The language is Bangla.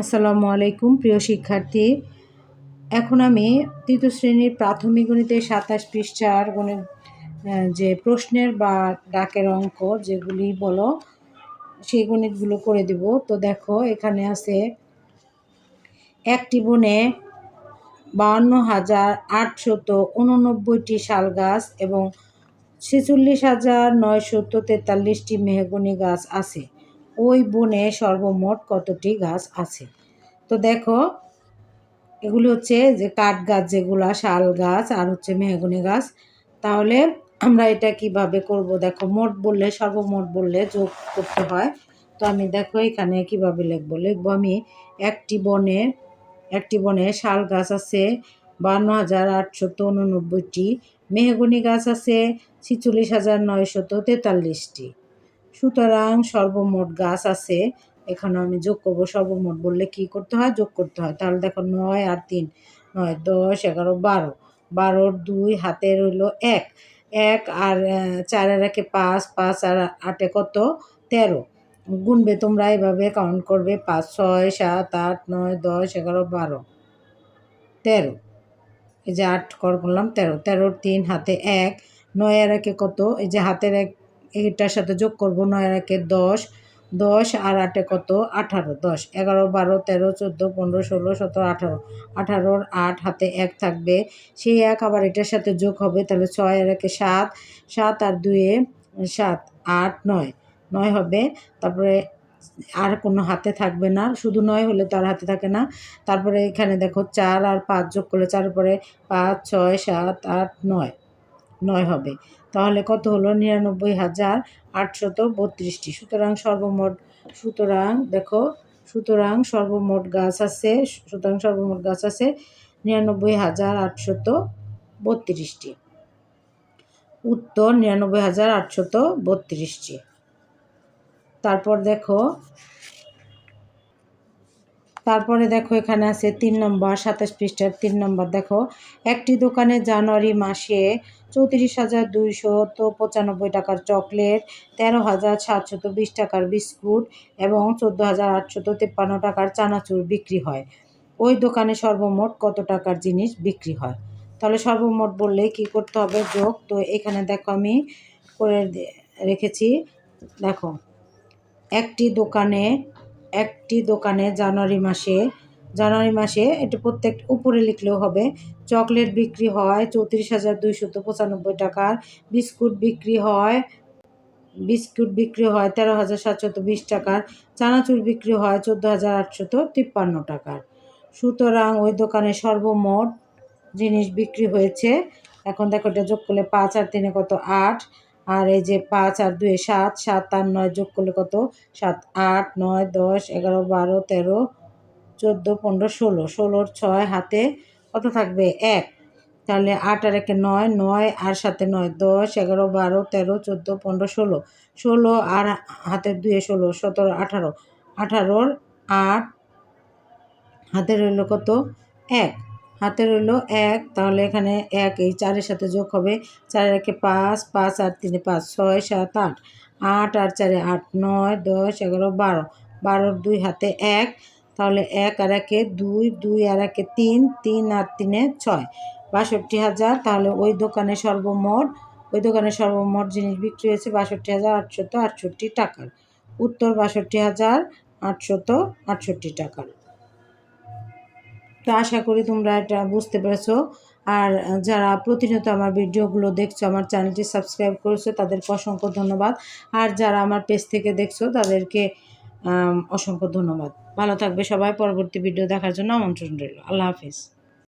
আসসালামু আলাইকুম, প্রিয় শিক্ষার্থী। এখন আমি তৃতীয় শ্রেণির প্রাথমিক গণিতে সাতাশ পৃষ্ঠার গণিত যে প্রশ্নের বা ডাকের অঙ্ক যেগুলি বলো, সেই গণিতগুলো করে দিব। তো দেখো, এখানে আছে একটি বনে বাউন্ন হাজার আটশত উননব্বইটি শাল গাছ এবং ছেচল্লিশ হাজার নয়শত তেতাল্লিশটি মেহগনি গাছ আছে। ওই বনে সর্বমোট কতটি গাছ আছে? তো দেখো, এগুলি হচ্ছে যে কাঠ গাছ যেগুলা, শাল গাছ আর হচ্ছে মেহগনি গাছ। তাহলে আমরা এটা কীভাবে করব? দেখো, মোট বললে, সর্বমোট বললে যোগ করতে হয়। তো আমি দেখো এখানে কীভাবে লিখব? লিখব আমি, একটি বনে একটি বনে শাল গাছ আছে, বান্ন হাজার আটশত উননব্বইটি। মেহগনি গাছ আছে, ছিচল্লিশ হাজার নয়শত তেতাল্লিশটি। সুতরাং সর্বমোট গাছ আছে, এখানে আমি যোগ করব সর্বমোট বললে কি করতে হয়? যোগ করতে হয়। তাহলে দেখো নয় আর তিন, নয়, দশ, এগারো, বারো। বারোর দুই হাতে রইল এক। এক আর চার আর একে পাঁচ পাঁচ আর আটে কত? তেরো। গুনবে তোমরা এভাবে কাউন্ট করবে, পাঁচ, ছয়, সাত, আট, নয়, দশ, এগারো, বারো। তেরো। এই যে আট কর করলাম, তেরো। তেরোর তিন, হাতে এক। নয় আর একে কত? এই যে হাতের এক এটার সাথে যোগ করব নয় একে দশ দশ আর আটে কত? আঠারো, দশ। এগারো, বারো, তেরো, চোদ্দ, পনেরো, ষোলো, সতেরো, আঠারো। আঠারোর আট হাতে এক থাকবে। সেই এক আবার এটার সাথে যোগ হবে, তাহলে ছয় আর একে সাত। সাত আর দুয়ে সাত, আট, নয়। নয় হবে, তারপরে আর কোনো হাতে থাকবে না। শুধু নয় হলে তার হাতে থাকে না। তারপরে এখানে দেখো চার আর পাঁচ যোগ করলে চার পরে পাঁচ, ছয়, সাত, আট, নয়। নয় হবে। তাহলে কত হলো? নিরানব্বই হাজার আটশত বত্রিশটি। সুতরাং সর্বমোট, সুতরাং দেখো, সুতরাং সর্বমোট গাছ আছে, সুতরাং সর্বমোট গাছ আছে নিরানব্বই হাজার আটশত বত্রিশটি। উত্তর, নিরানব্বই হাজার আটশত বত্রিশটি। তারপর দেখো তারপরে দেখো এখানে আছে তিন নম্বর, সাতাশ পৃষ্ঠার তিন নম্বর। দেখো, একটি দোকানে জানুয়ারি মাসে চৌত্রিশ হাজার দুইশত পঁচানব্বই টাকার চকলেট, তেরো হাজার সাতশত বিশ টাকার বিস্কুট এবং চোদ্দ হাজার আটশত তেপ্পান্ন টাকার চানাচুর বিক্রি হয়। ওই দোকানে সর্বমোট কত টাকার জিনিস বিক্রি হয়? তাহলে সর্বমোট বললে কি করতে হবে? যোগ, তো এখানে দেখো আমি করে রেখেছি। দেখো, একটি দোকানে একটি দোকানে জানুয়ারি মাসে জানুয়ারি মাসে এটা প্রত্যেক উপরে লিখলেও হবে, চকলেট বিক্রি হয় চৌত্রিশ হাজার দুইশত পঁচানব্বই টাকার, বিস্কুট বিক্রি হয়, বিস্কুট বিক্রি হয় তেরো হাজার সাতশত বিশ টাকার, চানাচুর বিক্রি হয় চোদ্দ হাজার আটশত তিপ্পান্ন টাকার। সুতরাং ওই দোকানে সর্বমোট জিনিস বিক্রি হয়েছে। এখন দেখো এটা যোগ করলে পাঁচ আর তিনে কত? আট। আর এই যে পাঁচ আর দুয়ে সাত সাত আর নয় যোগ করলে কত? সাত, আট, নয়, দশ, এগারো, বারো, তেরো, চোদ্দ, পনেরো, ষোলো। ষোলোর ছয় হাতে কত থাকবে? এক। তাহলে আট আর একে নয় নয় আর সাথে নয়, দশ, এগারো, বারো, তেরো, চোদ্দ, পনেরো, ষোলো। ষোলো আর হাতের দুয়ে ষোলো, সতেরো, আঠারো। আঠারোর আট হাতে রইল কত? এক। হাতে রইল এক, তাহলে এখানে এক, এই চারের সাথে যোগ হবে চারের একে পাঁচ পাঁচ আর তিনে পাঁচ, ছয়, সাত, আট। আট আর চারে আট, নয়, দশ, এগারো, বারো। বারোর দুই হাতে এক, তাহলে এক আর একে দুই দুই আর একে তিন তিন আর তিনে ছয়। বাষট্টি হাজার, তাহলে ওই দোকানে সর্বমোট, ওই দোকানে সর্বমোট জিনিস বিক্রি হয়েছে বাষট্টি হাজার আটশত আটষট্টি টাকার। উত্তর বাষট্টি হাজার আটশত আটষট্টি টাকার। তো আশা করি তোমরা এটা বুঝতে পেরেছ। আর যারা প্রতিনিয়ত আমার ভিডিওগুলো দেখছ, আমার চ্যানেলটি সাবস্ক্রাইব করেছ, তাদেরকে অসংখ্য ধন্যবাদ। আর যারা আমার পেজ থেকে দেখছ, তাদেরকে অসংখ্য ধন্যবাদ। ভালো থাকবে সবাই, পরবর্তী ভিডিও দেখার জন্য আমন্ত্রণ রইল। আল্লাহ হাফিজ।